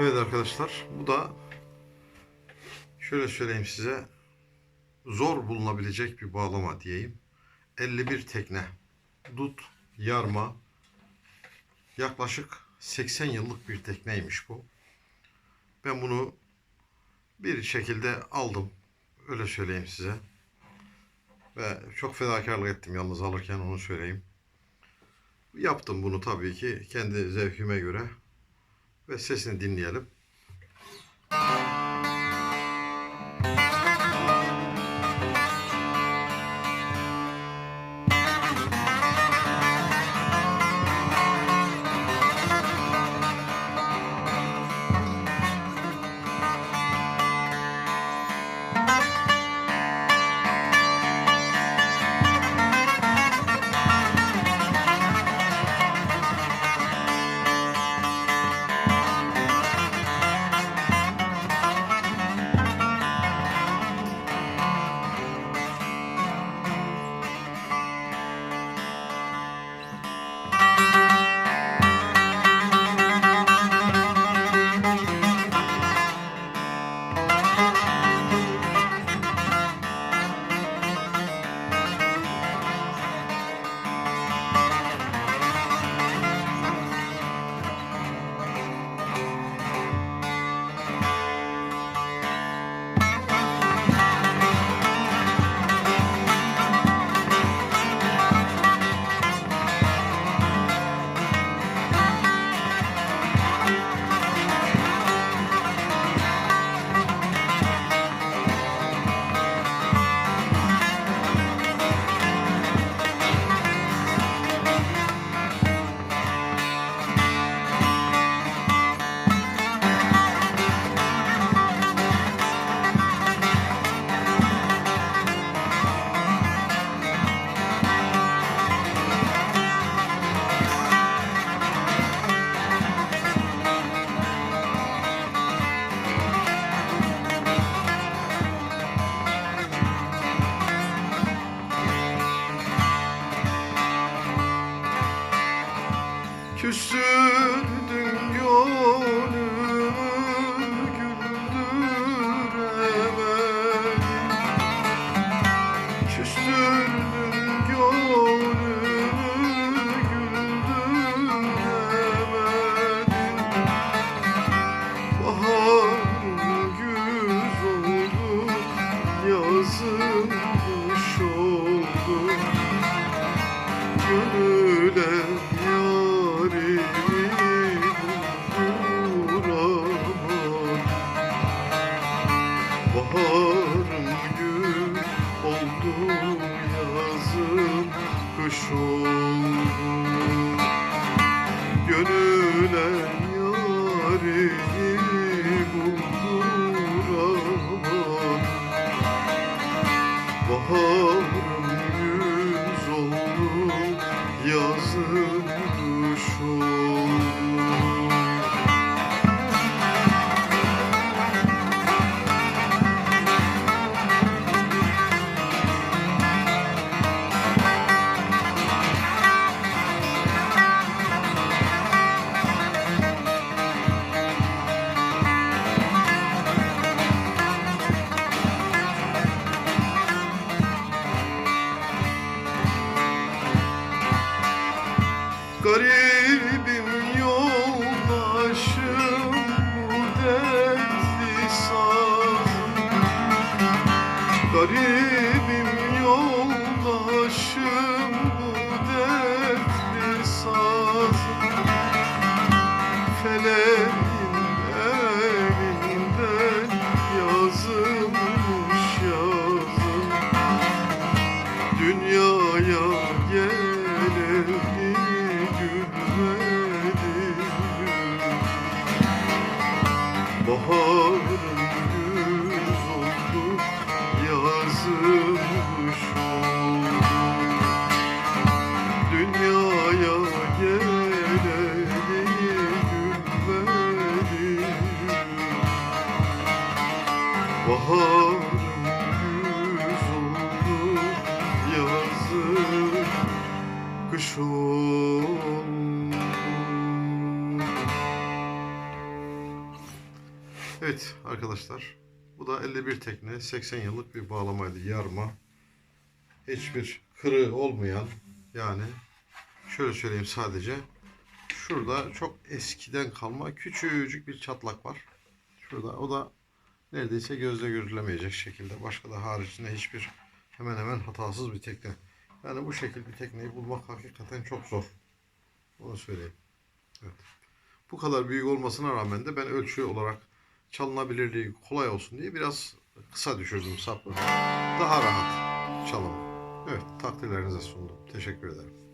Evet arkadaşlar bu da şöyle söyleyeyim size zor bulunabilecek bir bağlama diyeyim. 51 tekne dut yarma yaklaşık 80 yıllık bir tekneymiş bu. Ben bunu bir şekilde aldım. Öyle söyleyeyim size. Ve çok fedakarlık ettim yalnız alırken onu söyleyeyim. Yaptım bunu tabii ki kendi zevkime göre ve sesini dinleyelim. Kış oldu Gönüle yarimi bulduramam Baharım gül oldu yazım kış oldu Gönüle yarimi yazım Garibim yoldaşım bu dertli sazım. Garibim Baharım güz arkadaşlar. Bu da 51 tekne 80 yıllık bir bağlamaydı. Yarma. Hiçbir kırığı olmayan yani şöyle söyleyeyim sadece şurada çok eskiden kalma küçücük bir çatlak var. Şurada o da neredeyse gözle görülemeyecek şekilde. Başka da haricinde hiçbir hemen hemen hatasız bir tekne. Yani bu şekil bir tekneyi bulmak hakikaten çok zor. Onu söyleyeyim. Evet. Bu kadar büyük olmasına rağmen de ben ölçü olarak çalınabilirliği kolay olsun diye biraz kısa düşürdüm sapı. Daha rahat çalım. Evet takdirlerinize sundum. Teşekkür ederim.